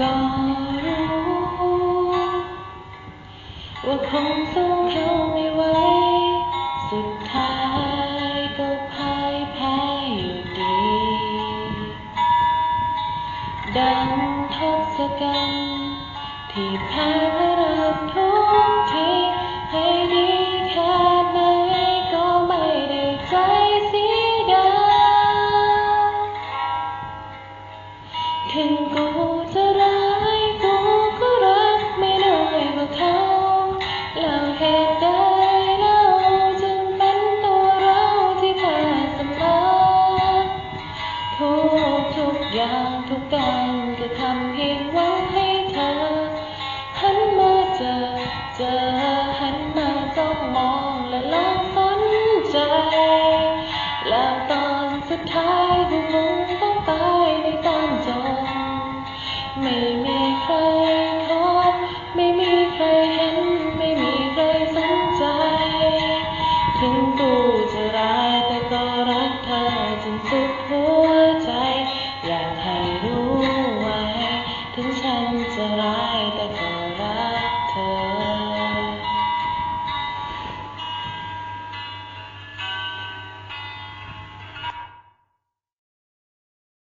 ก็รู้ว่าคงสู้เขาไม่ไหวสุดท้ายก็พ่ายแพ้อยู่ดี ดังทศกัณฐ์ที่แพ้เมื่ริ่ทุกทีให้ดีแค่ไหนก็ไม่ได้ใจสีดาถึงกู ไม่มีใครขอไม่มีใครเห็น ไม่มีใครสนใจ ถึงกูจะร้ายแต่ก็รักเธอจนสุดหัวใจ อยากให้รู้ไวถึงฉันจะร้ายแต่ก็